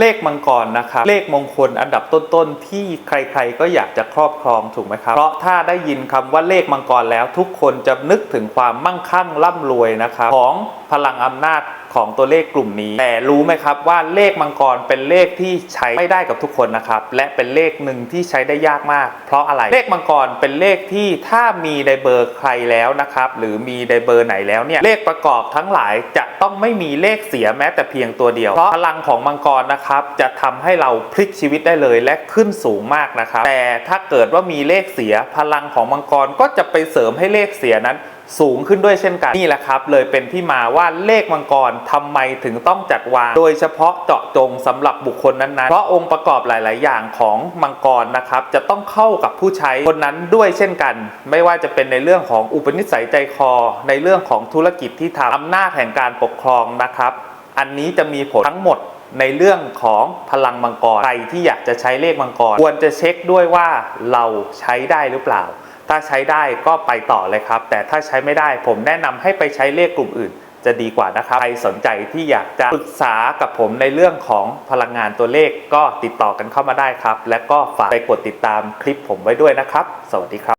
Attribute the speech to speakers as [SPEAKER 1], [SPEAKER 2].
[SPEAKER 1] เลขมังกรนะครับเลขมงคลอันดับต้นๆที่ใครๆก็อยากจะครอบครองถูกไหมครับ เพราะถ้าได้ยินคำว่าเลขมังกรแล้วทุกคนจะนึกถึงความมั่งคั่งร่ำรวยนะครับของพลังอำนาจของตัวเลขกลุ่มนี้ แต่รู้ไหมครับว่าเลขมังกรเป็นเลขที่ใช้ไม่ได้กับทุกคนนะครับ และเป็นเลขหนึ่งที่ใช้ได้ยากมาก เพราะอะไร เลขมังกรเป็นเลขที่ถ้ามีในเบอร์ใครแล้วนะครับ หรือมีในเบอร์ไหนแล้วเนี่ย เลขประกอบทั้งหลายจะต้องไม่มีเลขเสียแม้แต่เพียงตัวเดียว เพราะพลังของมังกรนะครับจะทำให้เราพลิกชีวิตได้เลยและขึ้นสูงมากนะครับ แต่ถ้าเกิดว่ามีเลขเสียพลังของมังกรก็จะไปเสริมให้เลขเสียนั้นสูงขึ้นด้วยเช่นกันนี่แหละครับ เลยเป็นที่มาว่าเลขมังกรทำไมถึงต้องจัดวาง โดยเฉพาะเจาะจงสำหรับบุคคลนั้นๆ เพราะองค์ประกอบหลาย ๆ อย่างของมังกรนะครับ จะต้องเข้ากับผู้ใช้คนนั้นด้วยเช่นกัน ไม่ว่าจะเป็นในเรื่องของอุปนิสัยใจคอ ในเรื่องของธุรกิจที่ทำอำนาจแห่งการปกครองนะครับ อันนี้จะมีผลทั้งหมดในเรื่องของพลังมังกร ใครที่อยากจะใช้เลขมังกร ควรจะเช็คด้วยว่าเราใช้ได้หรือเปล่า ถ้าใช้ได้ก็ไปต่อเลยครับ แต่ถ้าใช้ไม่ได้ผมแนะนำให้ไปใช้เลขกลุ่มอื่น จะดีกว่านะครับ ใครสนใจที่อยากจะปรึกษากับผมในเรื่องของพลังงานตัวเลขก็ติดต่อกันเข้ามาได้ครับ และก็ฝากไปกดติดตามคลิปผมไว้ด้วยนะครับ สวัสดีครับ